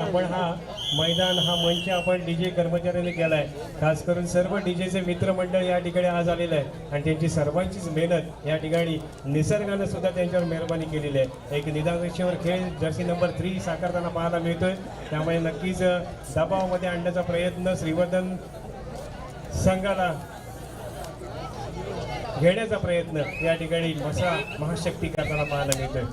आपण हा मैदान हा मंच आपण डीजे कर्मचाऱ्यांनी केलाय. खास करून सर्व डीजेचे मित्रमंडळ या ठिकाणी आज आलेलं आहे आणि त्यांची सर्वांचीच मेहनत या ठिकाणी निसर्गानं सुद्धा त्यांच्यावर मेहरबानी केलेली आहे. एक निदानक्षेवर खेळ जर्सी नंबर थ्री साकारताना पाहायला मिळतोय. त्यामुळे नक्कीच दबावामध्ये आणण्याचा प्रयत्न श्रीवर्धन संघाला घेण्याचा प्रयत्न या ठिकाणी मसा महाशक्ती करताना पाहायला मिळतोय.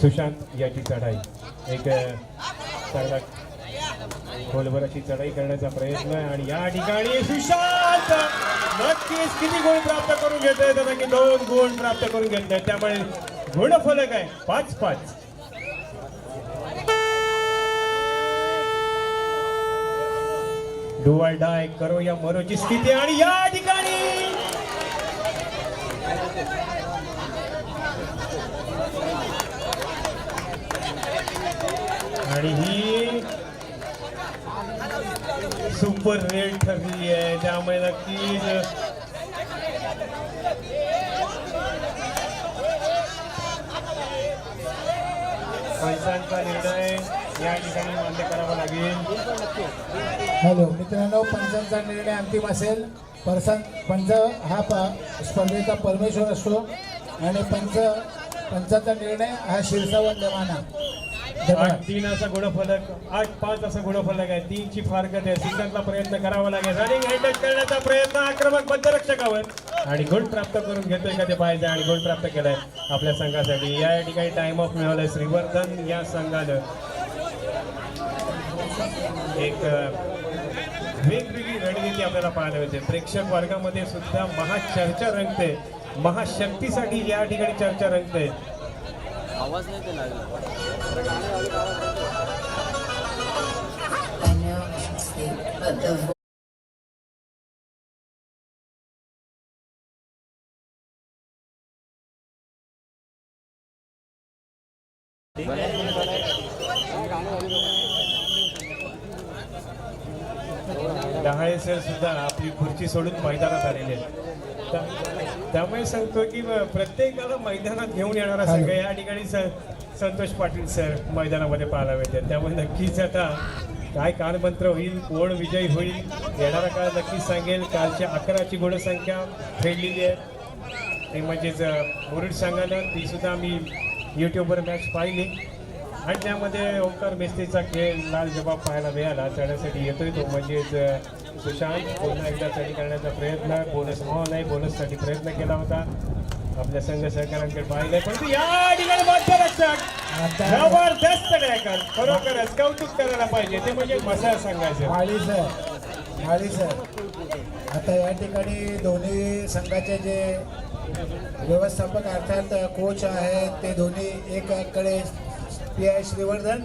सुशांत याची चढाई. एक चांगला खोलवर अशी चढाई करण्याचा प्रयत्न आहे आणि या ठिकाणी सुशांत नक्कीच किती गुण प्राप्त करून घेतोय त्याचा की दोन गुण प्राप्त करून घेतले त्यामुळे गुणफलक आहे. पाच पाच. डुवाल डाय करो या मरोची स्थिती आणि या ठिकाणी आणि ही सुपर रेड ठरली आहे त्यामुळे नक्कीच पैशांचा निर्णय या ठिकाणी मान्य करावा लागेल. हॅलो मित्रांनो पंचांचा निर्णय अंतिम असेल. पर्सन पंच हा प स्पर्धेचा परमेश्वर असतो. आणि पंच पंचाचा निर्णय हा शिरसावंदमाना आठ तीन असा गुणफलक आठ पाच असा गुणफलक आहे. तीनची फारकत आहे. सिंगलचा प्रयत्न करावा लागेल. रनिंग हँडल करण्याचा प्रयत्न आक्रमक बद्धरक्षकावर. आणि गुण प्राप्त करून घेतोय का ते पाहिजे आणि गुण प्राप्त केलाय आपल्या संघासाठी. या ठिकाणी टाइम ऑफ मिळवलाय श्रीवर्धन या संघानं. एक वेगवेगळी रणनीती आपल्याला पाहायला मिळते. प्रेक्षक वर्गामध्ये सुद्धा महाचर्चा रंगते. महाशक्तीसाठी या ठिकाणी चर्चा रंगते. आवाज नाही ते लागला. डहाळे सर सुद्धा आपली खुर्ची सोडून मैदानात आलेले आहेत. त्यामुळे सांगतो की प्रत्येकाला मैदानात घेऊन येणारा संघ या ठिकाणी स- संतोष पाटील सर मैदानामध्ये पाहायला मिळते त्यामुळे नक्कीच आता काय कालमंत्र होईल कोण विजयी होईल येणारा काळ नक्कीच सांगेल. कालच्या अकराची गुणसंख्या फेडलेली आहे. ते म्हणजेच मुरुड संघानं ती सुद्धा आम्ही यूट्यूबवर मॅच पाहिली. आणि त्यामध्ये ओंकार मेस्त्रीचा खेळ लाल जबाब पाहायला मिळाला. चढण्यासाठी येतोय तो म्हणजेच सुशांत पुन्हा एकदा चढी करण्याचा प्रयत्न. बोनस हॉल आहे. बोनससाठी प्रयत्न केला होता. आपल्या संघ सहकाऱ्यांकडे पाहिलंय. परंतु या ठिकाणी जबरदस्त ट्रॅकर खरोखरच कौतुक करायला पाहिजे. ते म्हणजे मसाला सांगायचं. Mali sir Mali sir. आता या ठिकाणी दोन्ही संघाचे जे व्यवस्थापक अर्थात कोच आहेत ते दोन्ही एकाकडे पी आय श्रीवर्धन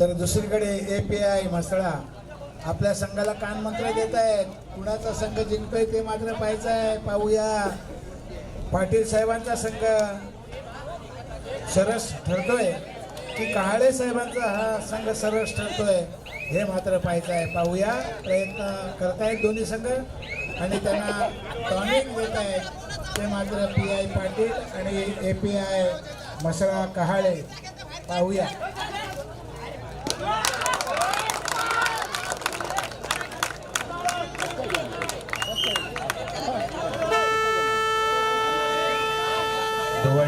तर दुसरीकडे ए पी आय म्हसळा आपल्या संघाला कानमंत्र देत आहेत कुणाचा संघ जिंकतोय ते मात्र पाहायचं आहे पाहूया. पाटील साहेबांचा संघ सरस ठरतोय. की कहाळे साहेबांचा हा संघ सरस ठरतोय हे मात्र पाहायचं आहे पाहूया. प्रयत्न करतायत दोन्ही संघ आणि त्यांना टॉनिक देत आहेत ते मात्र पी आय पाटील आणि ए पी आय मसळा कहाळे. पाहूया.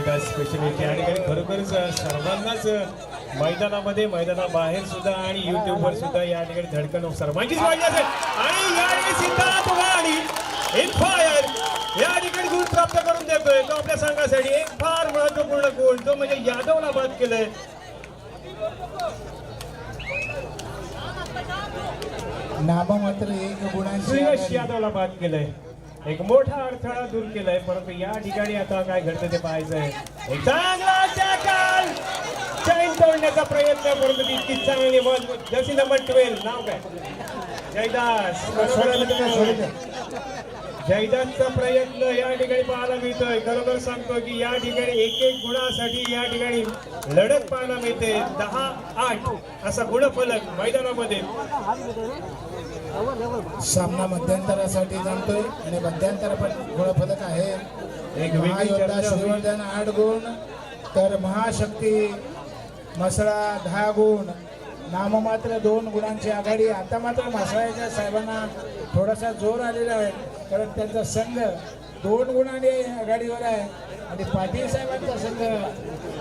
ढोवळका स्पेशलिटी आणि खरोखरच सर्वांनाच मैदानामध्ये मैदानाबाहेर सुद्धा आणि युट्यूबवर सुद्धा या ठिकाणी धडकन सर्वांचीच वाढली असेल. आणि या ठिकाणी सिद्धार्थ वाणी इन फायर या ठिकाणी गुण प्राप्त करून देतोय. तो आपल्या संघासाठी एक फार महत्त्वपूर्ण गुण तो म्हणजे यादवला बाद केलंय. नाम मात्र एक गुणांशी. यादवला बाद केलंय. एक मोठा अडथळा दूर केलाय परंतु या ठिकाणी आता काय घडतं ते पाहायचंय. एक चांगला टॅकल चैन तोडण्याचा प्रयत्न परंतु ती इतकी चांगली मजबूत जर्सी नंबर ट्वेल्व नाव काय? जयदास. जयदासचा प्रयत्न या ठिकाणी पाहायला मिळतोय. खरोखर सांगतो की या ठिकाणी एक एक गुणासाठी या ठिकाणी लढत पाहायला मिळते. दहा आठ असा गुणफलक मैदानामध्ये. सामना मध्यंतरासाठी जाणतोय आणि मध्यंतर पण गुणफलक आहे. महायोद्धा. श्रीवर्धन आठ गुण तर महाशक्ती मसळा दहा गुण. नाममात्र दोन गुणांची आघाडी. आता मात्र मसळाच्या साहेबांना थोडासा जोर आलेला आहे कारण त्यांचा संघ दोन गुणांनी आघाडीवर आहे आणि पाटील साहेबांचा संघ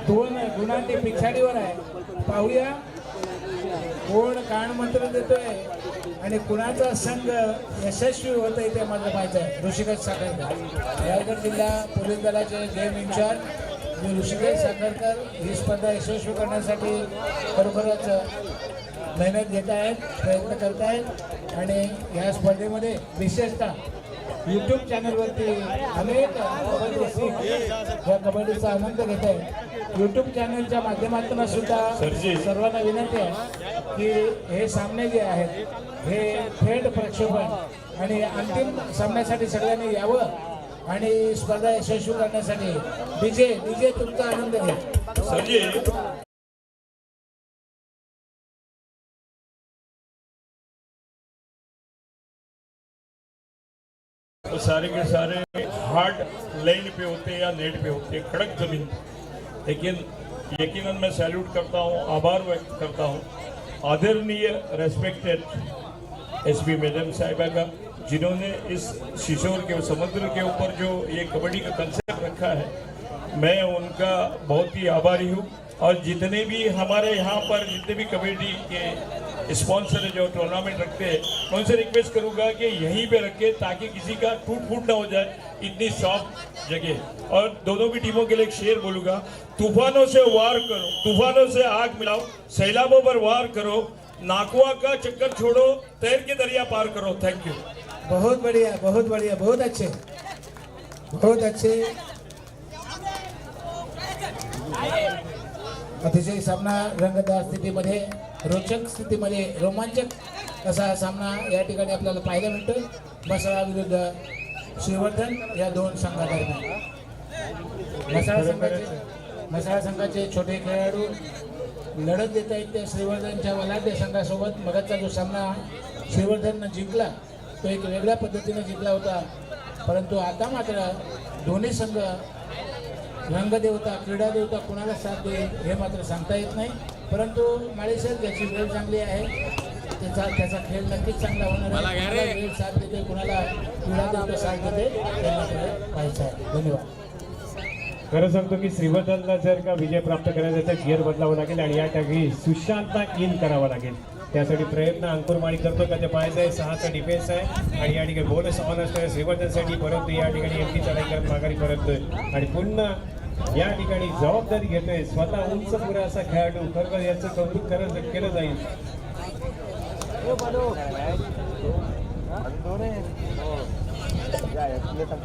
दोन गुणांनी पिछाडीवर आहे. पाहूया. कोण कान मंत्र देतोय? आणि कुणाचा संघ यशस्वी होत आहे ते मला माहिती आहे. ऋषिकेश साखरकर. रायगड जिल्हा पोलीस दलाचे गेम इन्चार्ज मी ऋषिकेश साखरकर. ही स्पर्धा यशस्वी करण्यासाठी खरोखरच मेहनत घेत आहेत प्रयत्न करत आहेत. आणि या स्पर्धेमध्ये विशेषतः यूट्यूब चॅनलवरती अनेक कबड्डी रसिक या कबड्डीचा आनंद घेत आहेत यूट्यूब चॅनलच्या माध्यमातून सुद्धा सर्वांना विनंती आहे की हे सामने जे आहेत हे थेट प्रक्षेपण आणि अंतिम सामन्यासाठी सगळ्यांनी यावं आणि स्पर्धा यशस्वी करण्यासाठी डीजे डीजे तुमचा आनंद घ्या. सरजी तो सारे के सारे हार्ड लाइन पे होते या नेट पे होते, कड़क ज़मीन लेकिन यकीनन मैं सैल्यूट करता हूँ, आभार व्यक्त करता हूँ। आदरणीय रेस्पेक्टेड एसपी मैडम साहिबा का, जिन्होंने इस शिशोर के, समुद्र के ऊपर जो ये कबड्डी का कंसेप्ट रखा है, मैं उनका बहुत ही आभारी हूँ। और जितने भी हमारे यहाँ पर जितने भी कबड्डी के स्पॉन्सर है जो टूर्नामेंट रखते हैं उनसे रिक्वेस्ट करूँगा कि यहीं पे रखें ताकि किसी का टूट फूट ना हो जाए, इतनी सॉफ्ट जगह। और दोनों की टीमों के लिए एक शेर बोलूँगा, तूफानों से वार करो, तूफानों से आग मिलाओ, सैलाबों पर वार करो, नाकुआ का चक्कर छोड़ो, तैर के दरिया पार करो। थैंक यू बहुत बढ़िया बहुत बढ़िया, बहुत अच्छे बहुत अच्छे। अतिशय सामना रंगतदार स्थितीमध्ये रोचक स्थितीमध्ये रोमांचक असा सामना या ठिकाणी आपल्याला पाहायला मिळतो मसाळा विरुद्ध श्रीवर्धन या दोन संघादरम्यान. मसाळा संघाचे मसाळा संघाचे छोटे खेळाडू लढत देत आहेत त्या श्रीवर्धनच्या वलाढ्य संघासोबत. मगाचा जो सामना श्रीवर्धननं जिंकला तो एक वेगळ्या पद्धतीनं जिंकला होता. परंतु आता मात्र दोन्ही संघ रंगदेवता क्रीडा देवता कुणाला साथ देईल हे मात्र सांगता येत नाही. परंतु माळेसर ज्याची वेळ चांगली आहे त्याचा त्याचा खेळ नक्कीच चांगला होणार आहे. कुणाला वेळ साथ देते कुणाला देवता साथ देते पाहायचं आहे. धन्यवाद. खरं सांगतो की श्रीवर्धनला जर का विजय प्राप्त करायचा तर गिअर बदलावं लागेल आणि या टाकी सुशांतला इन करावा लागेल. त्यासाठी प्रयत्न अंकुर माळी करतो का ते पाहायचं आहे. सहाचा डिफेन्स आहे आणि या ठिकाणी बोनस ऑन असणाऱ्या श्रीवर्धनसाठी परंतु या ठिकाणी एमटी चढाई करत माघारी परततोय आणि पुन्हा या ठिकाणी जबाबदारी घेतोय. स्वतः उंच पुरा असा खेळाडू खरोखर याचं कौतुक करत केलं जाईल.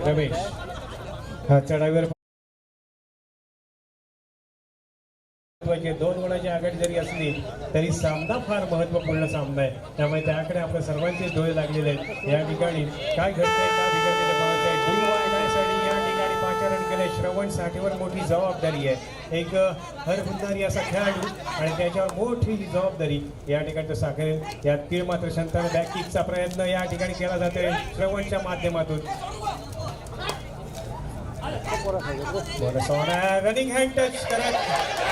रमेश हा चढाईवर महत्त्वाची दोन गुणाची आघाडी जरी असली तरी सामना फार महत्त्वपूर्ण सामना आहे. त्यामुळे त्याकडे आपल्या सर्वांचे डोळे लागलेले आहेत. या ठिकाणी काय घडतंय? काय वाढण्यासाठी या ठिकाणी पाचारण केलंय. श्रवण साठीवर मोठी जबाबदारी आहे. एक हरभुंदारी असा खेळाडू आणि त्याच्यावर मोठी जबाबदारी. या ठिकाणी तो साखरेल या तीळ मात्र शंतर बॅक प्रयत्न या ठिकाणी केला जातोय श्रवणच्या माध्यमातून. रनिंग हँड टच करत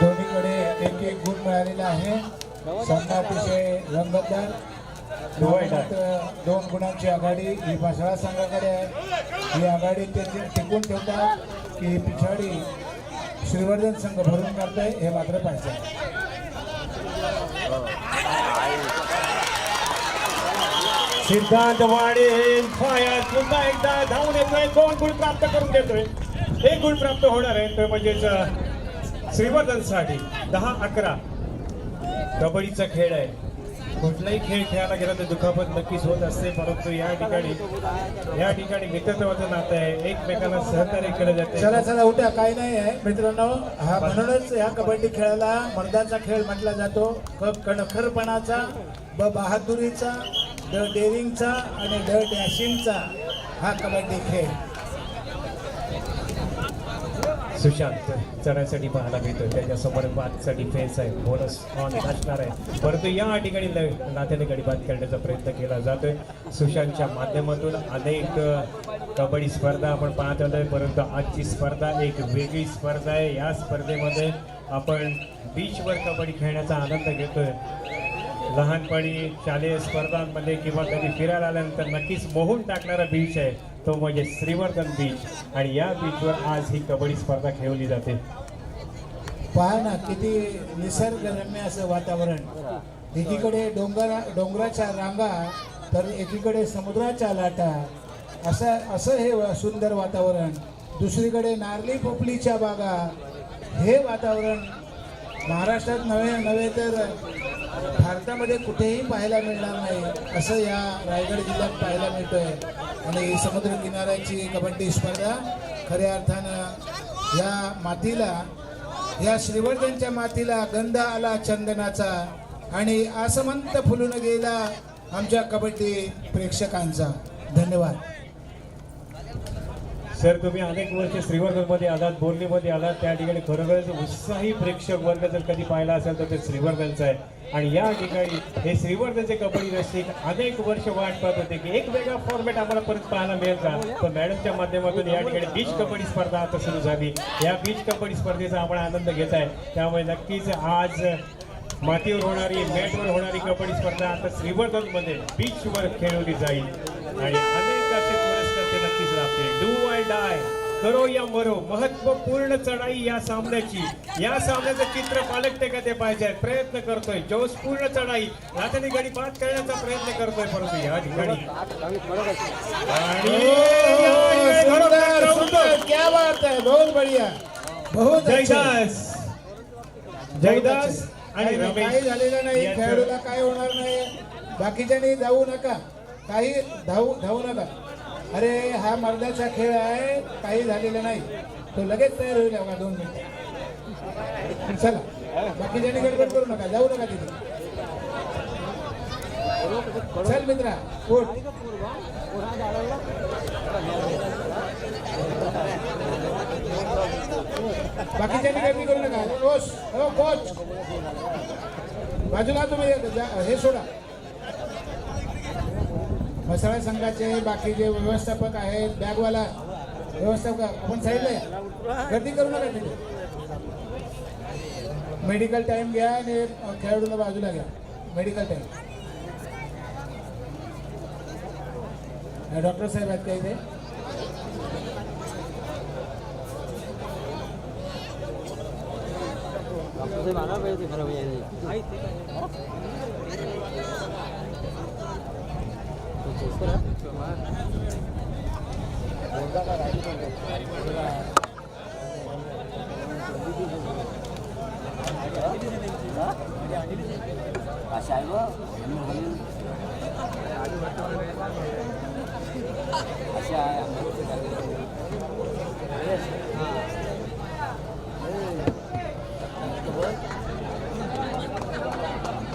दोन्हीकडे एक एक गुण मिळालेला आहे. सामना अतिशय रंगतदार दोन गुणांची आघाडी. ही भाषळा संघाकडे आहे. ही आघाडी ते ते टिकून ठेवतात. की पिछाडी श्रीवर्धन संघ भरून काढतोय हे मात्र पाहिजे सिद्धांत वाडे फायर पुन्हा एकदा धावून येतोय. दोन गुण प्राप्त करून देतोय एक गुण प्राप्त होणार आहे तो म्हणजेच श्रीवर्धनसाठी दहा अकरा. कबड्डीचा खेळ आहे. कुठलाही खेळ खेळायला गेला तर दुखापत नक्कीच होत असते परंतु या ठिकाणी या ठिकाणी मित्रत्वाचं नातं आहे एकमेकांना सहकार्य केलं जाते. चला चला उठा काही नाही आहे. मित्रांनो हा म्हणूनच ह्या कबड्डी खेळाला मर्दाचा खेळ म्हटला जातो. क कणखरपणाचा ब बहादुरीचा द डेअरिंगचा आणि द डॅशिंगचा हा कबड्डी खेळ. सुशांत चढायसाठी पाहायला मिळतो त्याच्यासमोर बादचा डिफेन्स आहे. बोनस ऑन असणार आहे. परंतु या ठिकाणी ल- नात्याने गडीबाद करण्याचा प्रयत्न केला जातोय. सुशांतच्या माध्यमातून अनेक कबड्डी स्पर्धा आपण पाहत आलोय. परंतु आजची स्पर्धा एक वेगळी स्पर्धा आहे. या स्पर्धेमध्ये आपण बीचवर कबड्डी खेळण्याचा आनंद घेतोय. लहानपणी शालेय स्पर्धांमध्ये किंवा कधी फिरायला आल्यानंतर नक्कीच मोहून टाकणारा बीच आहे. तो म्हणजे श्रीवर्धन बीच आणि या बीचवर आज ही कबड्डी स्पर्धा खेळवली जाते. पहा ना किती निसर्गरम्य असं वातावरण. एकीकडे डोंगर डोंगराच्या रांगा तर एकीकडे समुद्राच्या लाटा. असं असं हे सुंदर वातावरण. दुसरीकडे नारळी पोपलीच्या बागा. हे वातावरण महाराष्ट्रात नव्हे नव्हे तर भारतामध्ये कुठेही पाहायला मिळणार नाही. असं या रायगड जिल्ह्यात पाहायला मिळतंय. आणि समुद्र किनाऱ्याची कबड्डी स्पर्धा खऱ्या अर्थानं या मातीला या श्रीवर्धनच्या मातीला गंध आला चंदनाचा. आणि आसमंत फुलून गेला आमच्या कबड्डी प्रेक्षकांचा. धन्यवाद. सर तुम्ही अनेक वर्ष श्रीवर्धनमध्ये आलात बोर्लीमध्ये आलात. त्या ठिकाणी खरोखरच उत्साही प्रेक्षक वर्ग जर कधी पाहिला असेल तर ते श्रीवर्धनचं आहे. आणि या ठिकाणी हे श्रीवर्धनचे कबड्डी रसिक अनेक वर्ष वाट पाहत होते की एक वेगळा फॉर्मॅट आम्हाला परत पाहायला मिळेल का? पण मॅडमच्या माध्यमातून या ठिकाणी बीच कबड्डी स्पर्धा आता सुरू झाली. या बीच कबड्डी स्पर्धेचा आपण आनंद घेत आहे. त्यामुळे नक्कीच आज मातीवर होणारी मॅटवर होणारी कबड्डी स्पर्धा आता श्रीवर्धनमध्ये बीचवर खेळवली जाईल. आणि अनेक लाभतील डू आय डाय करो या मरो. महत्त्वपूर्ण चढाई या सामन्याची. या सामन्याचं चित्र पालकते का ते पाहिजे प्रयत्न करतोय. जोशपूर्ण चढाई. नात्याने गाडी बाद करण्याचा प्रयत्न करतोय परंतु या ठिकाणी. है. बहुत बढ़िया. बहुत अच्छे. जयदास जयदास आणि काही झालेलं नाही. खेळाडूला काय होणार नाही. बाकीच्यानी धावू नका. काही धावू धावू नका. अरे हा मर्दाचा खेळ आहे. काही झालेलं नाही. तो लगेच तयार होईल का दोन मिनिट. चला. बाकीच्यानी गडबड करू नका. जाऊ नका तिथे. चल मित्रा उठ. बाकीच्यांनी गर्दी करू नका. कोच हो कोच. बाजूला तुम्ही जा- हे सोडा. मसाळा संघाचे बाकी जे व्यवस्थापक आहेत बॅगवाला व्यवस्थापक आपण साईडला गर्दी करू नका तिथे. मेडिकल टाइम घ्या आणि खेळाडूला बाजूला घ्या. मेडिकल टाइम डॉक्टर साहेब आहेत का इथे? तुझे मागा पाहिजे खरं म्हणजे अशा आहे बघ अशा आहे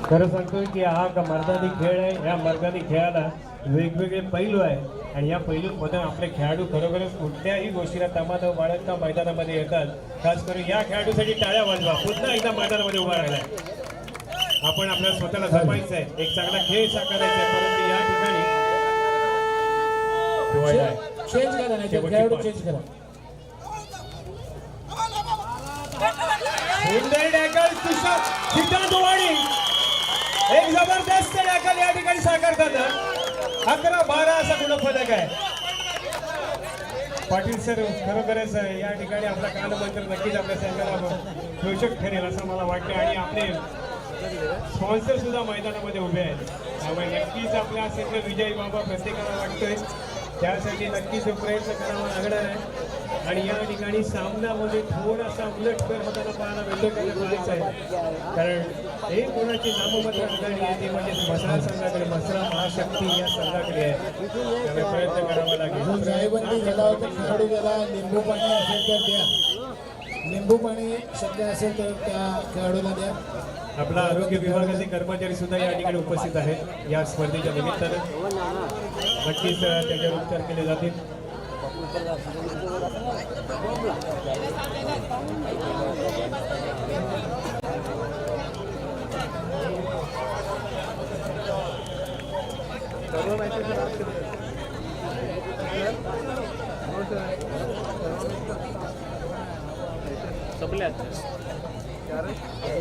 खरं सांगतोय की हा का मर्दानी खेळ आहे. या मर्दानी खेळाला वेगवेगळे पैलू आहे आणि या पैलूंमधून आपले खेळाडू खरोखरच कुठल्याही गोष्टीला तमाम बाळगता मैदानामध्ये येतात. खास करून या खेळाडूसाठी टाळ्या वाजवा. पुन्हा एकदा मैदानामध्ये उभा राहिला आपण आपल्याला स्वतःला जपायचं आहे एक चांगला खेळ साकारायचा आहे. परंतु या ठिकाणी डोळा आहे. चेंज करा नाही तर खेळाडू चेंज करा. सुंदर टॅकल तुषार सिद्धांत वाडी एक जबरदस्त टॅकल या ठिकाणी साकारतात अकरा बारा असा गुणफलक आहे? पाटील सर खरोखरच या ठिकाणी आपला कालमंत्र नक्कीच आपल्या संघाला पोषक ठरेल असं मला वाटतं आणि आपले स्पॉन्सर सुद्धा मैदानामध्ये उभे आहेत. त्यामुळे नक्कीच आपल्या संघ विजयी बाबा प्रत्येकाला वाटतोय. त्यासाठी नक्कीच प्रयत्न करावा लागणार आहे. आणि या ठिकाणी सामन्यामध्ये थोडासा उलट कर होताना पाहायला मिळतो त्याला पाहायचं आहे कारण एक कोणाची नाममात्र आघाडी आहे ती म्हणजे मसरा संघाकडे मसरा महाशक्ती या संघाकडे आहे. त्यामुळे प्रयत्न करावा लागेल. जाळीबंदी झाला होता खेळाडू गेला लिंबू पाणी असेल तर द्या. लिंबू पाणी शक्य असेल तर त्या खेळाडूला द्या. आपला आरोग्य विभागाचे कर्मचारी सुद्धा या ठिकाणी उपस्थित आहेत. या स्पर्धेच्या निमित्तानं नक्कीच त्याच्यावर उपचार केले जातील. संपल्या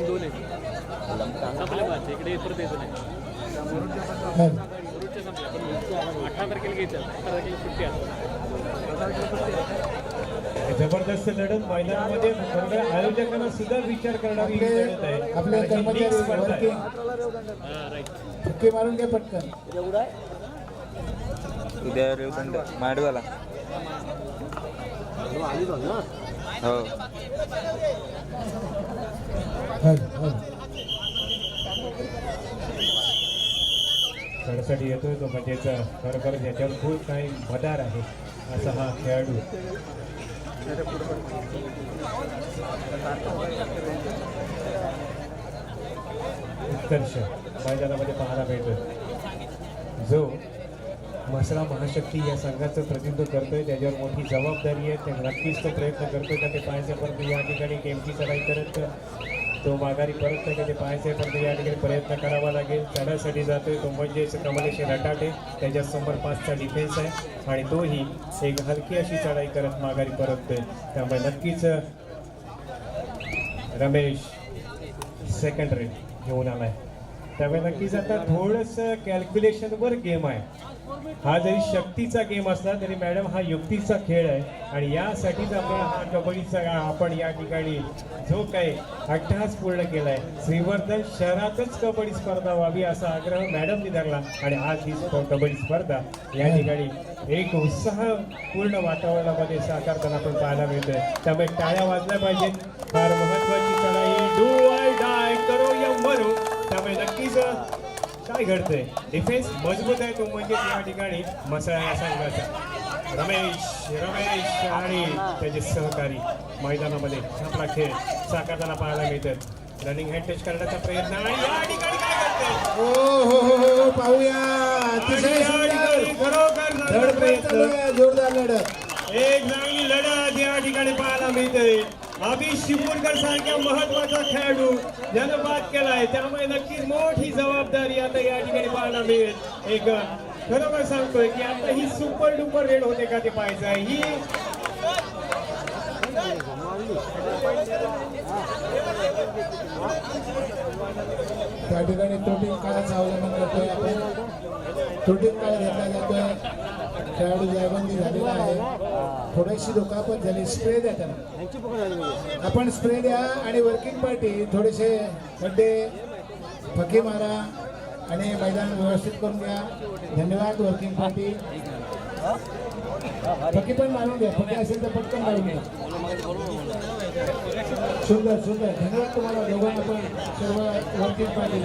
दोन आहेत. इकडे परत यायचं नाही. अठरा तारखेला घ्यायचं अठरा तारखेला सुट्टी आहे. जबरदस्त लढत. मैदानामध्ये आयोजकांना सुद्धा विचार करणारी आपले लढत आहे. आपले कारण ही कर्मचारी हां मारून घे पटकन. उद्या रेवदंड माडवाला हो. खेळासाठी येतोय तो म्हणजेच खरोखर ज्याच्यावर खूप काही मदार आहे. असा हा खेळाडू. उत्कर्ष मैदानामध्ये पाहायला मिळतो जो मसळा महाशक्ती या संघाचं प्रतिनिधित्व करतोय त्याच्यावर मोठी जबाबदारी आहे ते नक्कीच तो प्रयत्न करतोय का ते पाहायचं परंतु या ठिकाणी गेमची चढाई करत तो माघारी परत नाही का ते आहे तर या ठिकाणी प्रयत्न करावा लागेल. चढायसाठी जातोय तो म्हणजेच कमलेश रटाटे त्याच्यासमोर पाचचा डिफेन्स आहे. आणि तोही एक हलकी अशी चढाई करत माघारी परततोय. त्यामुळे नक्कीच रमेश सेकंड रेट घेऊन आलाय. त्यामुळे नक्कीच आता थोडंसं कॅल्क्युलेशनवर गेम आहे. हा जरी शक्तीचा गेम असला तरी मॅडम हा युक्तीचा खेळ आहे. आणि यासाठीच आपण हा कबड्डीचा आपण या ठिकाणी जो काही अट्टहास पूर्ण केलाय श्रीवर्धन शहरातच कबड्डी स्पर्धा व्हावी असा आग्रह मॅडमनी धरला. आणि आज ही कबड्डी स्पर्धा या ठिकाणी एक उत्साह पूर्ण वातावरणामध्ये साकारताना आपण पाहायला मिळतोय. त्यामुळे टाळ्या वाजल्या पाहिजेत फार महत्वाची चढाई डू आय डाय करो या मरो त्यामुळे नक्कीच काय घडतंय? डिफेन्स मजबूत आहे तो म्हणजे या ठिकाणी मसाळा या संघाचा. रमेश रमेश आणि त्याचे सहकारी मैदानामध्ये आपला खेळ साकारताना पाहायला मिळतात रनिंग हँड टच करण्याचा प्रयत्न आणि या ठिकाणी काय करतोय? ओ हो हो हो पाहूया. जोरदार लढत. एक चांगली लढत या ठिकाणी पाहायला मिळते आम्ही शिपूरकर सारख्या महत्त्वाचा खेळाडू ज्यानं बाद केलाय त्यामुळे नक्कीच मोठी जबाबदारी आता या ठिकाणी पाहायला मिळेल. एक खरोखर सांगतोय की आता ही सुपर डुपर रेड होते का ते पाहायचं आहे. ही त्या ठिकाणी त्रुटीन काळाचा अवलंबन करतोय आपण. त्रुटीन काळ घेतला जातोय. खेळाडू जायबंदी झालेला आहे. थोडीशी दुखापत झाली. स्प्रे द्या त्यांना. आपण स्प्रे द्या आणि वर्किंग पार्टी थोडेसे खड्डे फकी मारा आणि मैदान व्यवस्थित करून घ्या. धन्यवाद वर्किंग पार्टी थकी पण मारून घ्या थकी असेल तर पटकन मारून घ्या. सुंदर सुंदर. धन्यवाद तुम्हाला दोघांना पण. सर्व वर्किंग पाहिजे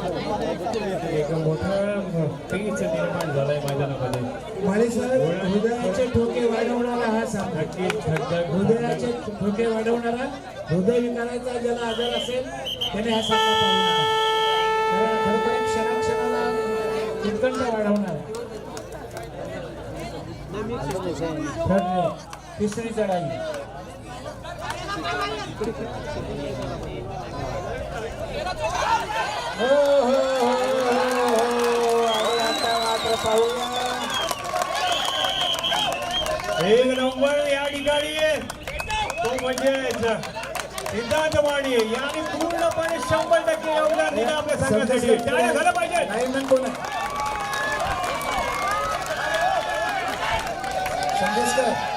एक मोठा पेच निर्माण झालाय मैदानामध्ये. माळी हृदयाचे ठोके वाढवणारा हा सामना. नक्कीच धगधग हृदयाचे ठोके वाढवणारा हृदय विकाराचा ज्याला आजार असेल त्याने हा सामना क्षणाक्षणाला उत्कंठ वाढवणारा. तिसरी चढाई. हो, हो, हो, एक नंबर या ठिकाणी तो म्हणजे सिद्धांत माने यांनी पूर्णपणे शंभर टक्के योगदान दिलं आपल्या संघासाठी. टाळ्या झालं पाहिजे. संदेश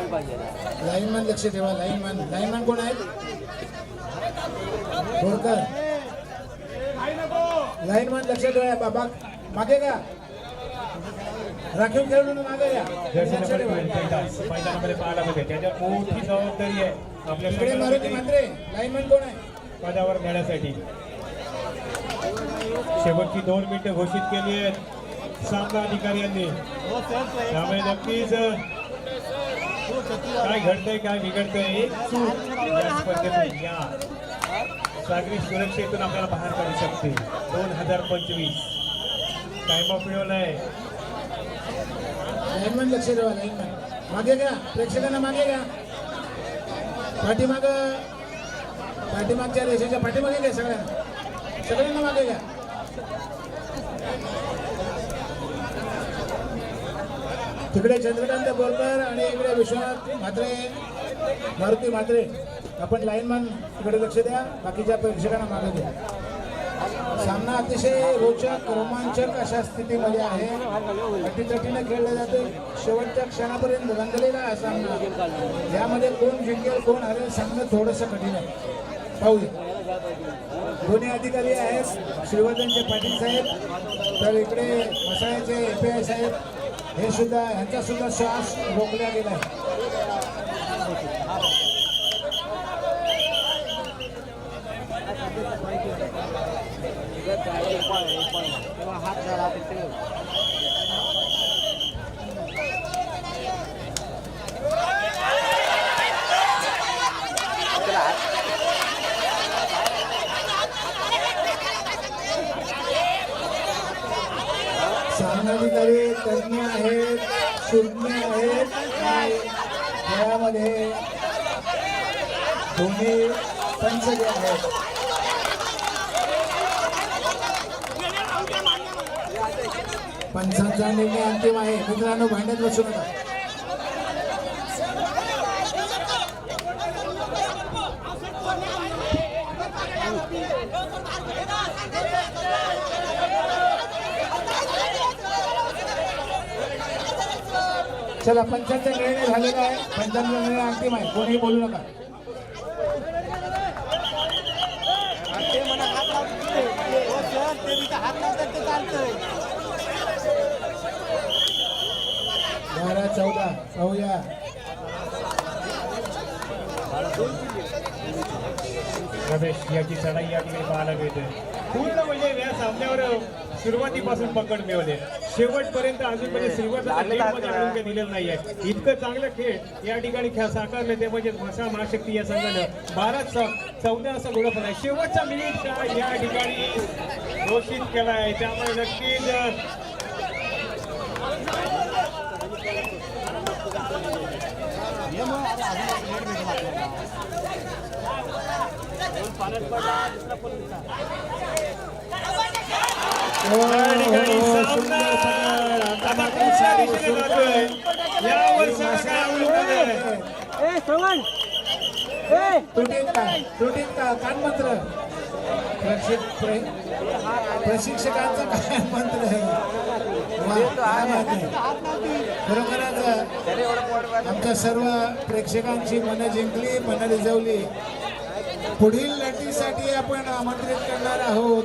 लाईनमॅन लक्ष ठेवा लाईनमॅन. लाईनमॅन कोण आहेत? बोरकर. लाईनमॅन लक्ष ठेवा बाबा. मागे का राखीव खेळून मागे या जर्सी लक्ष नंबर ठेवा 20 मैदानामध्ये पाहायला मिळते त्याच्या मोठी जबाबदारी आहे. आपल्या इकडे मारुती मात्रे लाईनमॅन कोण आहे? पदावर नेण्यासाठी. शेवटची दोन मिनिटं घोषित केली आहेत. सामना अधिकारी यांनी. त्यामुळे नक्कीच काय घडतंय काय बिघडतंय स्पर्धेतून या. सागरी सुरक्षेतून आपल्याला बाहेर काढू शकते. दोन हजार पंचवीस. टाइम ऑफ मिळवलाय. लाईनमॅन लक्ष ठेवा लाईनमॅन मागे घ्या प्रेक्षकांना मागे घ्या. पाठीमाग पाठीमागच्या रेषेच्या पाठीमागे घ्या सगळ्यांना सगळ्यांना मागे घ्या. तिकडे चंद्रकांत बोरकर आणि इकडे विश्वनाथ म्हात्रे मारुती म्हात्रे. आपण लाईनमॅन इकडे लक्ष द्या. बाकीच्या प्रेक्षकांना मागे द्या सामना अतिशय रोचक रोमांचक अशा स्थितीमध्ये आहे. अटीतटीने खेळला जातो शेवटच्या क्षणापर्यंत रंगलेला हा सामना. यामध्ये कोण जिंकेल कोण हरेल सांगणं थोडंसं कठीण आहे. पाहूया. दोन्ही अधिकारी आहेत. श्रीवर्धनचे पाटील साहेब तर इकडे मसाळ्याचे एफ आय साहेब हे सुद्धा ह्यांचा सुद्धा श्वास रोखला गेला आहे हात झाला तिथे सामनाधिकारी तज्ज्ञ आहेत आहेत खेळामध्ये दोन्ही पंच जे आहेत. पंचांचा निर्णय अंतिम आहे. मित्रांनो भांड्यात बसू नका. चला पंचांचा निर्णय झालेला आहे. पंचांचा निर्णय अंतिम आहे. कोणीही बोलू नका. बारा चौदा. पाहूया. रमेश याची चढाई या ठिकाणी पाहायला मिळते पूर्ण म्हणजे या सामन्यावर सुरुवातीपासून पकड मिळवले शेवटपर्यंत अजूनपर्यंत श्रीवर्धन आणून काही दिलेलं नाहीये. इतकं चांगलं खेळ या ठिकाणी खेळ साकारले ते म्हणजे म्हसा महाशक्ती या संघानं. बारा च- चौदा असा गोळा पण आहे शेवटचा मिनिट या ठिकाणी घोषित केला आहे त्यामुळे नक्कीच या ठिकाणी सामना कानमंत्र. प्रशिक प्रे- प्रशिक्षकांचं. खरोखरच आमच्या सर्व प्रेक्षकांची मनं जिंकली मनं रिजवली. पुढील लढतीसाठी आपण आमंत्रित करणार आहोत.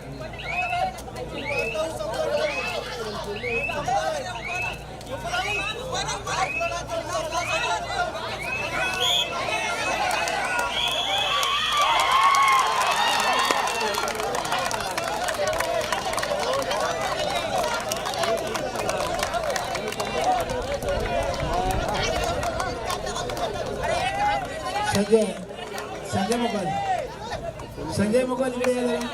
संजय संजय मुकल संजय मुकल इकडे या जरा.